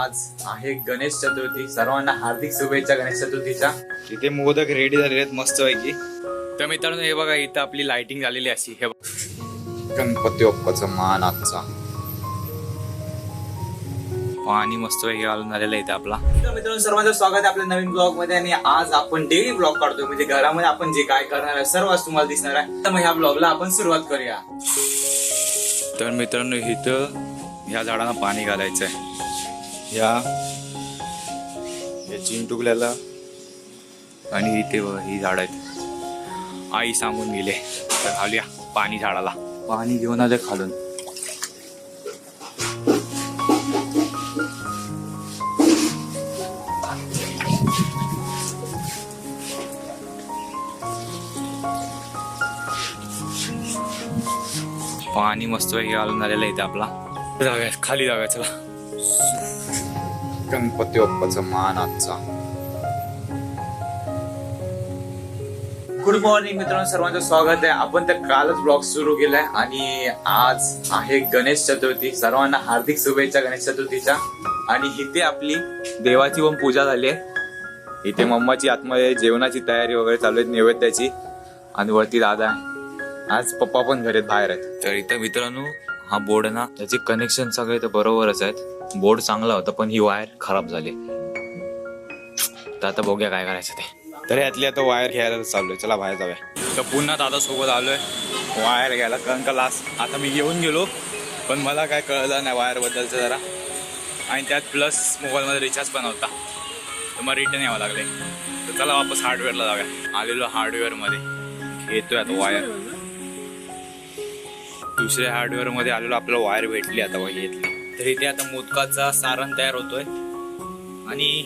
आज आहे गणेश चतुर्थी. सर्वांना हार्दिक शुभेच्छा गणेश चतुर्थीच्या. इथे मोदक रेडी झालेले आहेत मस्त पैकी तर मित्रांनो हे बघा इथं आपली लाइटिंग झालेली अशी. हे बघा. गणपती बाप्पाचा मान आजचा. पाणी मस्त पैकी घालून झालेलं आहे इथं आपला. तर मित्रांनो सर्वांचं स्वागत आहे आपल्या नवीन ब्लॉगमध्ये आणि आज आपण डेली ब्लॉग काढतोय. म्हणजे घरामध्ये आपण जे काय करणार आहे सर्व आज तुम्हाला दिसणार आहे. तर मग ह्या ब्लॉगला आपण सुरुवात करूया. तर मित्रांनो इथं ह्या झाडांना पाणी घालायचं आहे या. या चिंटुकल्याला आणि इथे ही झाड आहेत. आई सांगून गेले. तर घालूया पाणी झाडाला. पाणी घेऊन आले खालून. पाणी मस्त पैकी घालून झालेलं आहे इथे आपला. जाऊया खाली जाऊया चला. गणपती बाप्पाचा मान आजचा. गुड मॉर्निंग मित्रांनो सर्वांचं स्वागत आहे. आपण तर कालच ब्लॉग सुरू केलाय आणि आज आहे गणेश चतुर्थी. सर्वांना हार्दिक शुभेच्छा गणेश चतुर्थीच्या. आणि इथे आपली देवाची पण पूजा झाली आहे. इथे मम्माची आतमध्ये जेवणाची तयारी वगैरे चालू आहे नैवेद्याची. आणि वरती दादा आहे. आज पप्पा पण घरी बाहेर आहेत. तर इथे मित्रांनो हा बोर्ड ना त्याचे कनेक्शन सगळे तर बरोबरच आहेत. बोर्ड चांगला होता पण ही वायर खराब झाली. तर आता बघूया काय करायचं ते. तर यातली आता वायर घ्यायला चाललोय चला बाहेर जाऊया. तर पुन्हा दादा सोबत आलोय. वायर घ्यायला कारण का लास्ट आता मी येऊन गेलो पण मला काय कळलं नाही वायर बद्दलचं जरा. आणि त्यात प्लस मोबाईलमध्ये रिचार्ज पण होता. तर मग रिटर्न यावं लागले तर चला वापस हार्डवेअरला जाऊया. आलेलो हार्डवेअरमध्ये घेतोय आता वायर दुसऱ्या हार्डवेअरमध्ये आलेलो आपल्याला वायर भेटली आता घेतली तर इथे आता मोदकाचा सारण तयार होतोय. आणि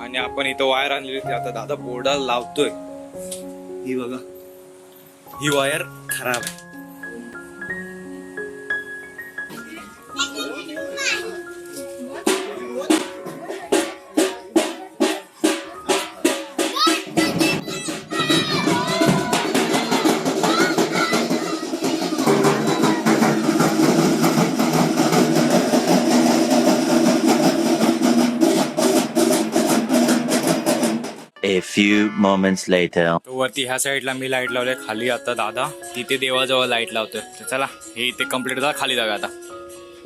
आणि आपण इथं वायर आणलेली होती. आता दादा बोर्डाला लावतोय. ही बघा. ही वायर खराब आहे. A few moments later. तो वरती ह्या साईडला मी लाइट लावले खाली आता दादा. तिथे देवाजवळ लाइट लावतोय. तर चला हे इथे कंप्लीट झालं खाली जागा आता.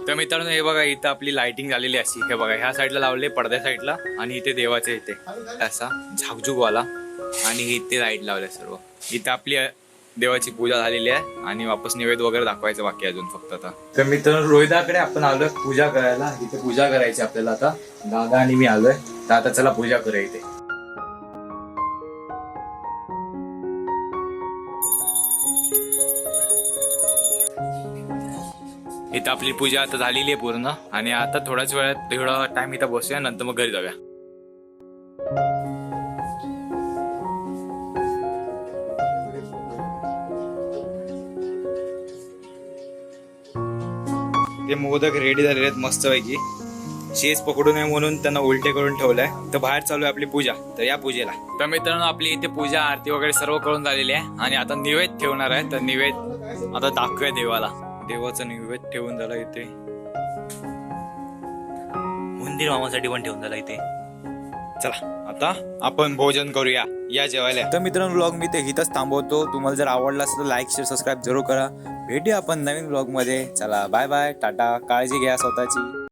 तर मित्रांनो हे बघा इथं आपली लाइटिंग झालेली अशी. हे बघा ह्या साईडला लावले पडद्या साईडला आणि इथे देवाचे इथे. असा झाकझुकवाला आणि इथे लाइट लावले सर्व. इथे आपली देवाची पूजा झालेली आहे. आणि वापस नैवेद्य वगैरे दाखवायचं बाकी अजून फक्त आता. तर मित्रांनो रोहिदाकडे आपण आलोय पूजा करायला. इथे पूजा करायची आपल्याला आता. दादा आणि मी आलोय. तर आता चला पूजा करूया इथे. इथं आपली पूजा आता झालेली आहे पूर्ण. आणि आता थोड्याच वेळात थोडा टाइम इथं बसूया नंतर मग घरी जाऊया. ते मोदक रेडी झालेले आहेत मस्त पैकी शेज पकडू नये म्हणून त्यांना उलटे करून ठेवलंय. तर बाहेर चालू आहे आपली पूजा. तर या पूजेला. तर मित्रांनो आपली इथे पूजा आरती वगैरे सर्व करून झालेली आहे. आणि आता निवेद ठेवणार आहे. तर निवेद आता दाखवूया देवाला. देवाचं निवेद ठेवून झाला इथे. मंदिर मामासाठी पण ठेवून झाला इथे. चला आता आपण भोजन करूया. या जेवायला. तर मित्रांनो ब्लॉग मी ते इथंच थांबवतो. तुम्हाला जर आवडला असेल तर लाईक शेअर सबस्क्राईब जरूर करा. भेटूया आपण नवीन ब्लॉगमध्ये. चला बाय बाय टाटा. काळजी घ्या स्वतःची.